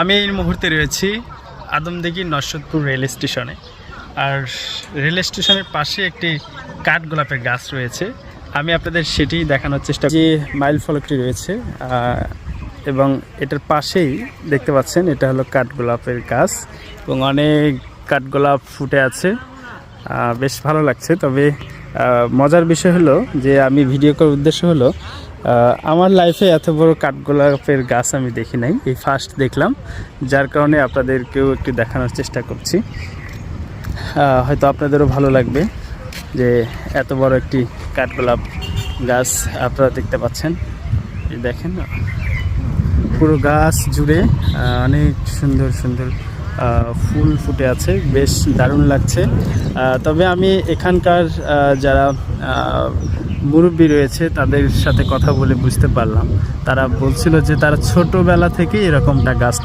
আমি এই মুহূর্তে রয়েছি আদমদিঘি নরসদপুর রেল স্টেশনে। আর রেল স্টেশনের পাশে একটি কাঠ গোলাপের গাছ রয়েছে। আমি আপনাদের সেটি দেখানোর চেষ্টা যে মাইল ফলকটি রয়েছে এবং এটার পাশেই দেখতে পাচ্ছেন, এটা হলো কাঠগোলাপের গাছ এবং অনেক কাঠগোলাপ ফুটে আছে। বেশ ভালো লাগছে। তবে মজার বিষয় হলো যে আমি ভিডিও করার উদ্দেশ্য হলো আমার লাইফে এত বড় কাঠগোলাপের গাছ আমি দেখি নাই। এই ফার্স্ট দেখলাম, যার কারণে আপনাদেরকেও একটু দেখানোর চেষ্টা করছি। হয়তো আপনাদেরও ভালো লাগবে যে এত বড় একটি কাঠগোলাপ গাছ আপনারা দেখতে পাচ্ছেন। দেখেন, পুরো গাছ জুড়ে অনেক সুন্দর সুন্দর ফুল ফুটে আছে, বেশ দারুণ লাগছে। তবে আমি এখানকার যারা মুরব্বী রয়েছে, তাদের সাথে কথা বলে বুঝতে পারলাম। তারা বলছিল যে তারা ছোটোবেলা থেকেই এরকমটা গাছটা